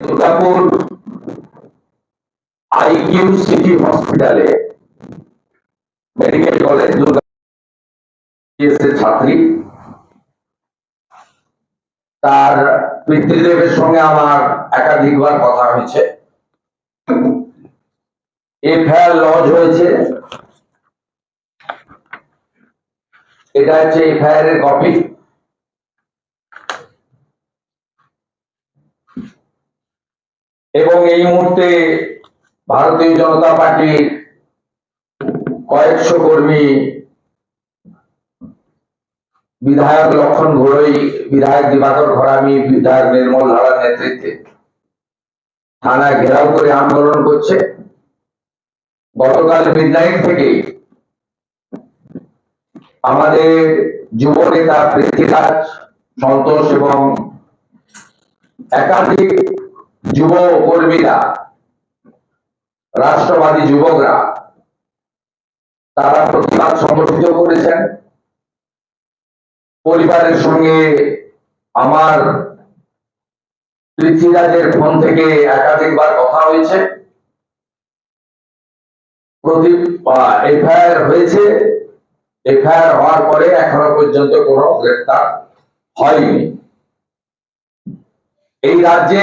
Durgapur IQ city হসপিটালে medical college Durga ছাত্রী। তার পিতৃদেবের সঙ্গে আমার একাধিকবার কথা হয়েছে। এফআইআর লজ হয়েছে। এটা হচ্ছে এফআইআর এর কপি এবং এই মুহূর্তে ভারতীয় জনতা পার্টির কয়েকশো কর্মী বিধায়ক লক্ষণ ঘোড়ই, বিধায়ক দিবাকর ঘরামি, বিধায়ক নির্মল ধারার নেতৃত্বে থানা ঘেরাও করে আন্দোলন করছে। গতকাল মিডনাইট থেকে আমাদের যুব নেতা পৃথ্বীরাজ সন্তোষ এবং একাধিক যুব কর্মীরা রাষ্ট্রবাদী যুবকরা, তারা প্রতিবাদ সংগঠিত করেছেন। পরিবারের সঙ্গে আমার পৃথ্বীরাজের ফোন থেকে একাধিকবার কথা হয়েছে। প্রতি এফআইআর হয়েছে। এফআইআর হওয়ার পরে এখনও পর্যন্ত কোনো গ্রেপ্তার হয়নি। এই রাজ্যে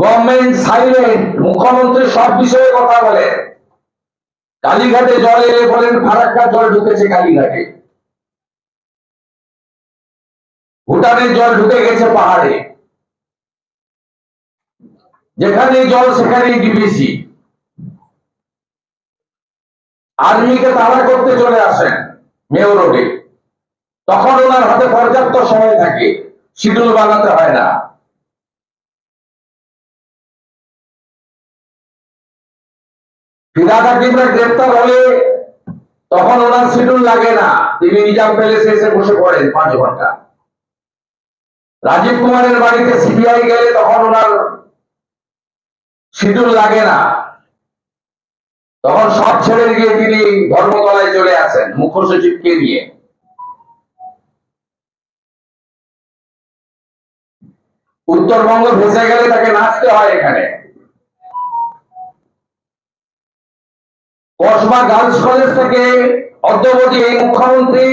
গভর্নমেন্ট সাইলেন্ট, মুখ্যমন্ত্রী সব বিষয়ে কথা বলেন কালীঘাটে জল এলে বলেন, ফারাক্কা জল ঢুকেছে কালীঘাটে। ভুটানের জল ঢুকে গেছে পাহাড়ে। যেখানে জল সেখানে ডিবিসি। আর্মিকে তাড়া করতে চলে আসেন মেয় রোডে। তখন ওনার হাতে পর্যাপ্ত সময় থাকে, শিডিউল বানাতে হয় না। ফিরাদ হাকিমরা গ্রেপ্তার হলে তখন ওনার শিডিউল লাগে না। তিনি নিজাম প্যালেসে এসে বসে পড়েন পাঁচ ঘণ্টা। রাজীব কুমারের বাড়িতে সিবিআই গেলে তখন ওনার শিডিউল লাগে না। তখন সব ছেড়ে গিয়ে তিনি ধর্মতলায় চলে আসেন, মুখ্য সচিবকে নিয়ে। উত্তরবঙ্গ ভেসে গেলে তাকে নাচতে হয় এখানে। কসবা গার্লস কলেজ থেকে অদ্যবধি এই মুখ্যমন্ত্রী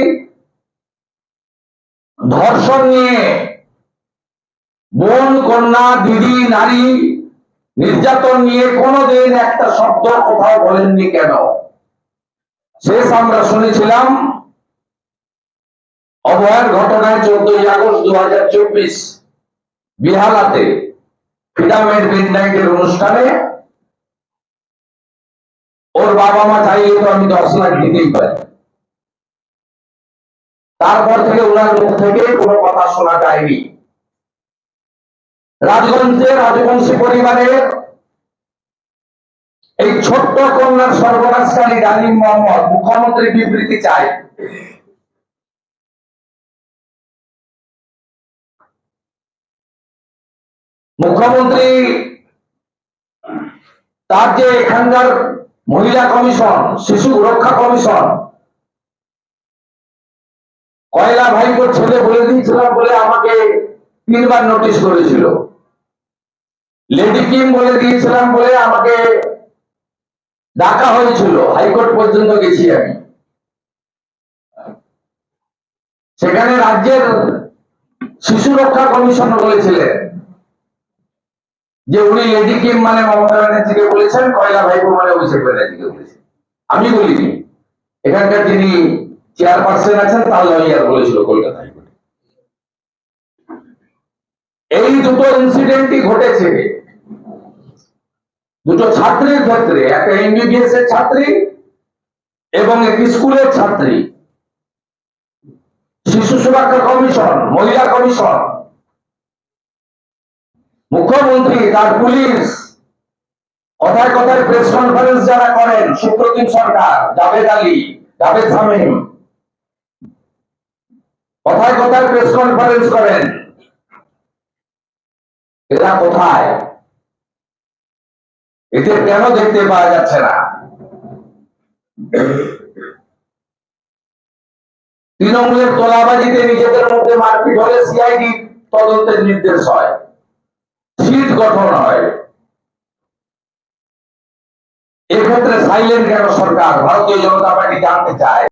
ধর্ষণ নিয়ে বোন, কন্যা, দিদি, নারী নির্যাতন নিয়ে কোনোদিন একটা শব্দ কোথাও বলেননি কেন? শেষ আমরা শুনেছিলাম অভয়ের ঘটনায় চোদ্দই আগস্ট দু হাজার চব্বিশ বিহালাতে ফিডামের মিড নাইটের অনুষ্ঠানে ওর বাবা মা চাইলে তো আমি দশ লাখ দিতেই পারি। তারপর থেকে ওনার মুখ থেকে কোনো কথা শোনা যায়নি। রাজগঞ্জের রাজবংশী পরিবারের এই ছোট্ট কন্যার সর্বনাশকারী ডালিম মোহাম্মদ মুখ্যমন্ত্রী বিবৃতি চাই। মুখ্যমন্ত্রী তার যে এখানকার মহিলা কমিশন, শিশু রক্ষা কমিশন। কয়লা ভাইপোর ছেলে বলে দিয়েছিলাম বলে আমাকে তিনবার নোটিশ করেছিল। লেডি কিম বলে দিয়েছিলাম বলে আমাকে ডাকা হয়েছিল। হাইকোর্ট পর্যন্ত গেছি আমি। সেখানে রাজ্যের শিশু রক্ষা কমিশন বলেছিলেন। যে উনি লেডি কিম মানে মমতা ব্যানার্জিকে বলেছেন, কয়লা ভাইপো মানে অভিষেক ব্যানার্জিকে বলেছেন। আমি বলিনি এখানকার যিনি চেয়ারপারসন আছেন, তার লয়ার বলেছিল কলকাতা এই দুটো ইনসিডেন্টই ঘটেছে। দুটো ছাত্রীর ক্ষেত্রে, একটা এমবিবিএস এর ছাত্রী এবং একটি স্কুলের ছাত্রী। শিশু সুরক্ষা কমিশন, মহিলা কমিশন মুখ্যমন্ত্রী, তার পুলিশ। কথায় কথায় প্রেস কনফারেন্স যারা করেন, সুপ্রতিম সরকার, জাভেদ আলী, জাভেদ শামীম। কথায় কথায় প্রেস কনফারেন্স করেন। এরা কোথায়? এদের কেন দেখতে পাওয়া যাচ্ছে না? তৃণমূলের তোলাবাজিতে নিজেদের মধ্যে মারপিট হলে সিআইডি তদন্তের নির্দেশ হয়। সিট গঠন হয় এক্ষেত্রে সাইলেন্ট কেন সরকার? ভারতীয় জনতা পার্টি জানতে চায়।